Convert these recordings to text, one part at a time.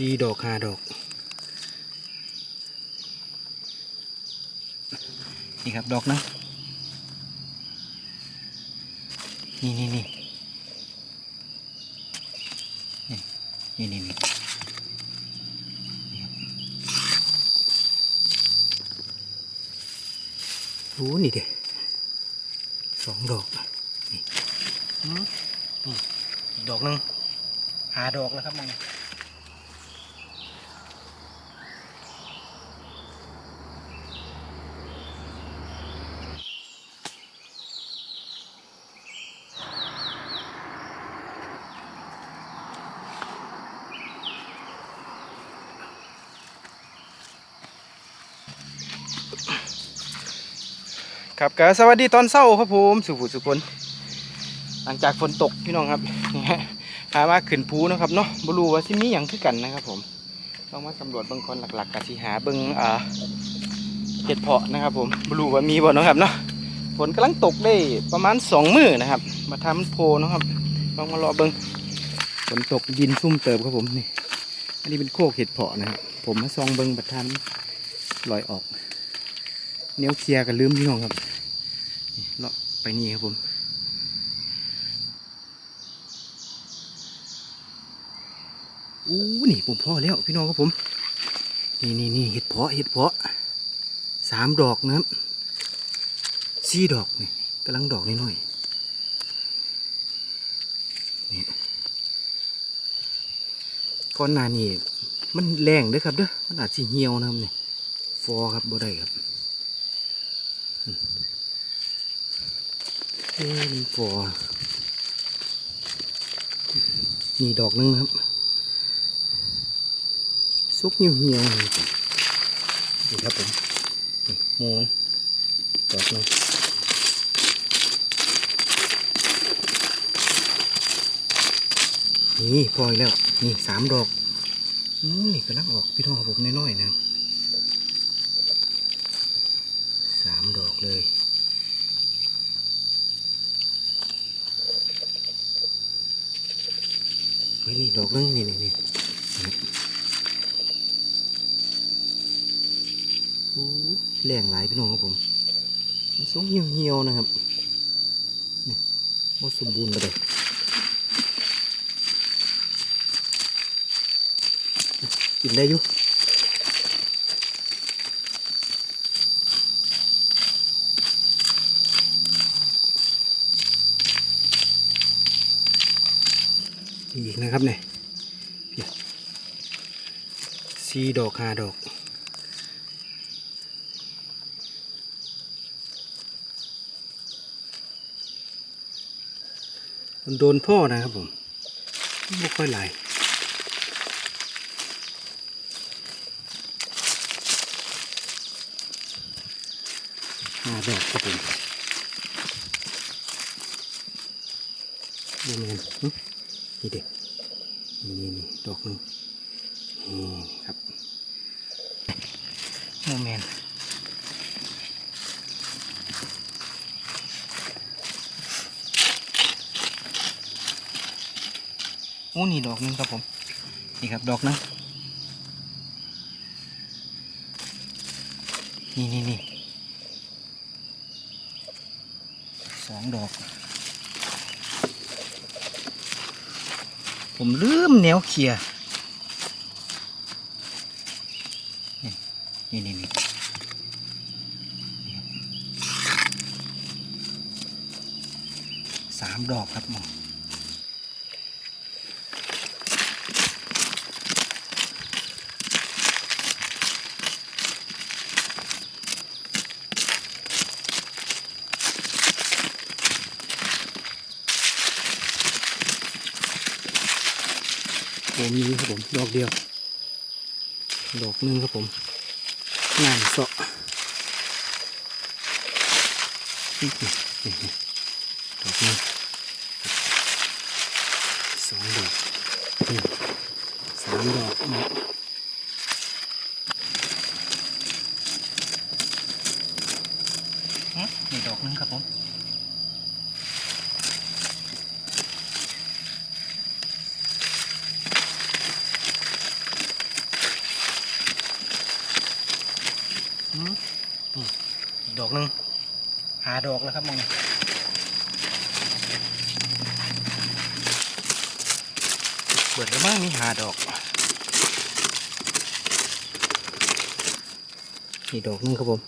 สี่ดอกหาดอก นี่ครับดอกนะนี่นี่นี่นี่นี่นี่รู้นี่เด็สองดอกนี่ดอกหนึ่งหาดอกแล้วครับมัง ครับก็สวัสดีตอนเช้าครับผมสุภุสุพลหลังจากฝนตกพี่น้องครับนี่ฮะพามาขึ้นภูนะครับเนาะบรูว่าที่มีอย่างคือกันนะครับ ผมต้องมาสำรวจเบื้องคนหลักๆกับที่หาเบื้องอ่าเห็ดเพาะนะครับ ผมบรูว่ามีบ่นะครับเนาะฝนกำลังตกได้ประมาณสองมือนะครับ มาทำโพนะครับลองมารอเบื้งฝนตกดินซุ่มเติบครับผมนี่อันนี้เป็นโคกเห็ดเพาะนะครับผมมาซองเบื้งบัดทานลอยออก เนี้ยเคลียร์กันลืมพี่น้องครับเลาะไปนี่ครับผมอู้นี่ผมพ่อแล้วพี่น้องครับผม นี่นี่นี่เห็ดเพาะเห็ดเพาะสามดอกนะครับสี่ดอกนี่กำลังดอกน้อยๆนี่ก้อนนานี่มันแรงเด้อครับเด้อมันอาจจะเหี่ยวนะครับนี่ฟอครับบ่ได้ครับ เอ้ยฟอนี่ดอกหนึงนะครับ ซุกเหี่ยวเหี่ยวๆเลยนี่ครับผมมูนดอกหนึงนี่พออีกแล้ว นี่สามดอกนี่กำลังออกพี่น้องผมน้อยๆนะครับสามดอก เลย เฮ้ยนี่ดอกนึงนี่นี่นี่โอ้แรงหลายพี่น้องครับผมมันสูงเหี่ยวเหี่ยวๆนะครับนี่บ่สมบูรณ์ไปเลยกินได้อยู่ นะครับเนี่ยสี่ดอกห้าดอกโดนพ่อนะครับผมไม่ค่อยไหลห้าดอกครับผมนี่มันหึนี่เด็ก นี่นี่ดอกนึงนี่ครับโมเมนโอ้นี่ดอกนึงครับผม นี่ครับดอกนึงนี่นี่นี่สองดอก ผมลืมแนวเคลียร์นี่นี่นี่สามดอกครับหมอ ครับผมดอกเดียว ดอกหนึงครับผมงานเสาะนี่นี่นี่นี่ดอกนึงสองดอกสามดอกนี่ฮะนี่ดอกหนึงครับผม ดอกแล้วครับมองเปิดแล้วมั้งนี่หาดอกนี่ดอกนึงครับผม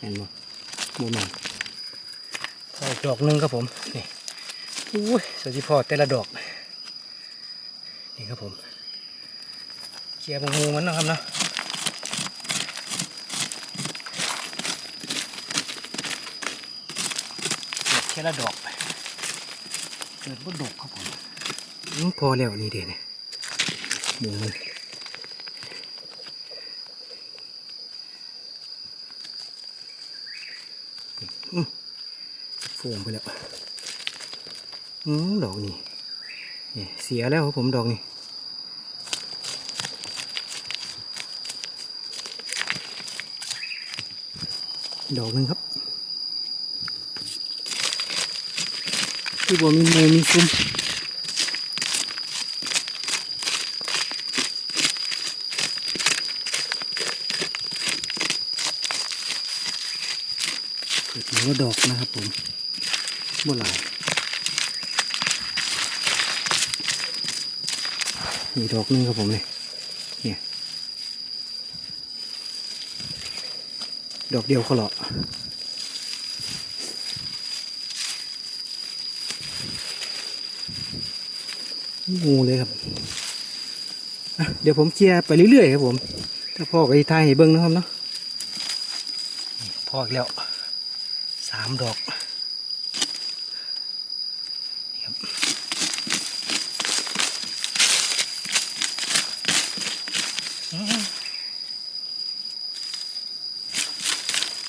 เห็นบ่หมูหนังใส่ดอกนึงครับผมนี่ อุ้ยสวัสดีพ่อแต่ละดอก นี่ครับผมเคลียร์บงมูมันนะครับเนาะเก็บแค่ละดอกเกิดบ่ดกครับผมอืมพอแล้วนี่เด่นหมูมันอืมโฟมไปแล้ว อืมดอกนี่เสียแล้วครับผมดอกนี่ดอกหนึ่งครับที่บัวมีเมูมีซุ้มเกิดมาว่าดอกนะครับผมบัวลาย มีดอกหนึงครับผมเลยเนี่ย ดอกเดียวเขาเหรองูเลยครับ เดี๋ยวผมเคลียร์ไปเรื่อยๆครับผม ถ้าพ่อก็จะทายให้เบิ้งนะครับเนาะพ่ออีกแล้วสามดอกนี่ครับ อืม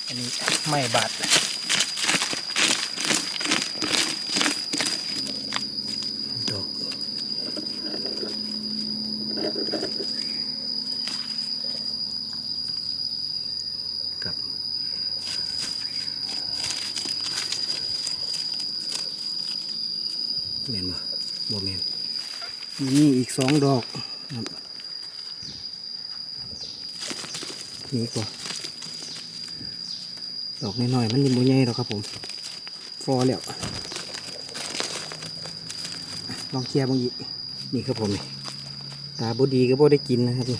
อันนี้ ไม่บาดดอกกับเมนบ่บ่เมนนี่อีกสองดอกนี่กว่า ดอกน้อยๆมันยังบ่ใหญ่หรอกครับผม ฟอแล้ว ลองเคลียร์บางอีกนี่ครับผมนี่ตาบดีก็บ่ได้กินนะครับนี่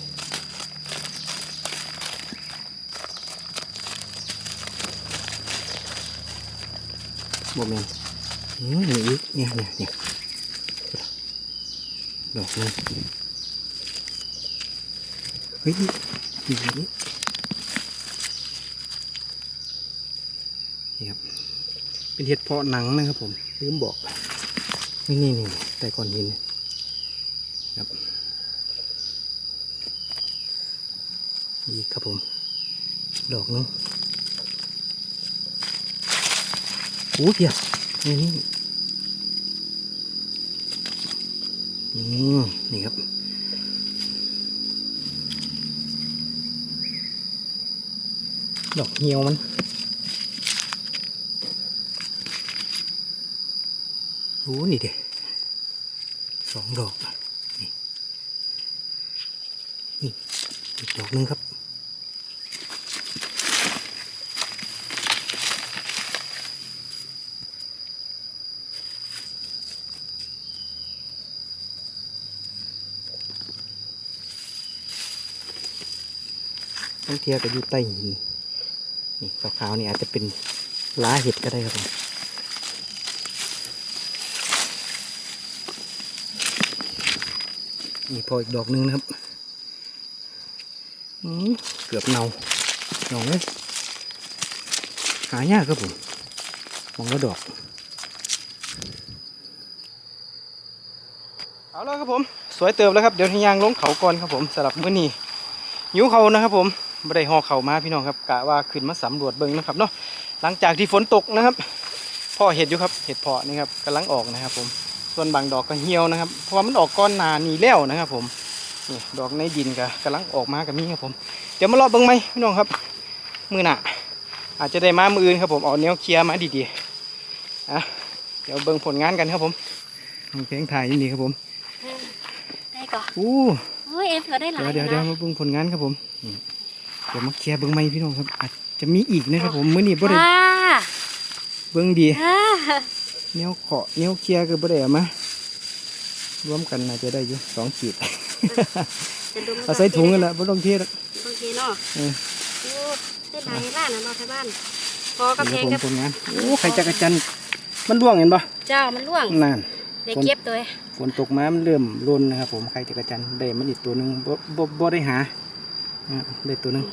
บ่แมนอืมนี่อีกเนี่ยเนี่ยเนี่ยดอกนึงเฮ้ยนี่ นี่ครับ เป็นเห็ดเพาะหนังนะครับผมลืมบอกนี่นี่นี่แต่ก่อนหินครับอีกครับผม ดอกนึงโอ้เพียนี่นี่นี่ครับดอกเหี่ยวมัน โอ้นี่เด็สองดอกนี่นี่อีกดอกหนึงครับต้องเทียบกับอยู่ใต้หินนี่ขาวๆนี่อาจจะเป็นล้าเห็ดก็ได้ครับผม นี่พออีกดอกหนึงนะครับอืมเกือบเนาดอกเลยหายากครับผมมองว่าดอก เอาแล้วครับผม สวยเติบแล้วครับ เดี๋ยวทยางลงเขาก่อนครับผมสำหรับมื้อนี้หิวเขานะครับผมไม่ได้ห่อเขามาพี่น้องครับกะว่าขึ้นมาสำรวจเบิ้งนะครับเนาะหลังจากที่ฝนตกนะครับพ่อเห็ดอยู่ครับเห็ดเพาะนี่ครับกำลังออกนะครับผม ส่วนบางดอกก็เหี่ยวนะครับ เพราะว่ามันออกก้อนหนาหนีแล้วนะครับ ผมนี่ดอกในดินก็กำลังออกมากับนี้ครับผมเดี๋ยวมารอเบิ่งไหมพี่น้องครับ มือหนาอาจจะได้มามืออื่นครับผมเอาแนวเคลียร์มาดีๆอะเดี๋ยวเบิ่งผลงานกันครับผมเพลงถ่ายอยู่นี่ครับผมได้ก่อนอู้โอ้ยเอฟก็ได้หลายเดี๋ยวเดี๋ยวเดี๋ยวนะมาเบิ่งผลงานครับผมนี่เดี๋ยวมาเคลียร์เบิ่งไม้พี่น้องครับอาจจะมีอีกนะครับผมมื้อนี้บ่ได้อ่าเบิ่งดี อ่าแนวเคาะแนวเคลียร์ก็บ่ได้เอามารวมกันน่าจะได้อยู่สองขีดจะดูมันเอาใส่ถุงกันละบ่ต้องเทหรอกโอเคเนาะเออโอ้ได้หลายล้านนะเนาะที่บ้านพอกระนี่เพครับผมงกับผลงานโอ้ไข่จักรจันทร์มันร่วงเห็นปะเจ้ามันล่วงนั่น ได้เก็บตัวฝนตกมามันเริ่มร่นนะครับผมไข่จักรจันทร์ได้มันอีกตัวหนึงบ่บ่บ่ได้หาอะได้ตัวหนึง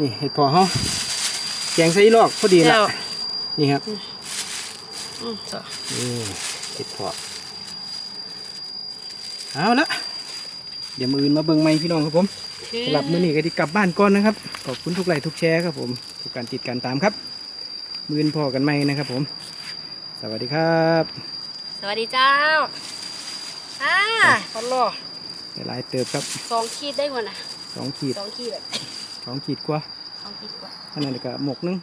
นี่เห็ดพอเฮาแกงใส่อีลอกพอดีละเจ้า นี่ครับอืม จ้ะนี่เห็ดพอเอาละเดี๋ยวมืออื่นมาเบิ่งไม้พี่น้องครับผมสำหรับมื้อนี้ก็ที่กลับบ้านก่อนนะครับ ขอบคุณทุกไลค์ทุกแชร์ครับผม ทุกการติดการตามครับ มืออื่นพอกันไหมนะครับผม สวัสดีครับ สวัสดีเจ้าอ่าพอลอหลายๆเติบครับสองขีดได้หมดนะสองขีดสองขีดแบบสองขีดกว่าสองขีดกว่าอันนั้นก็หมกหนึง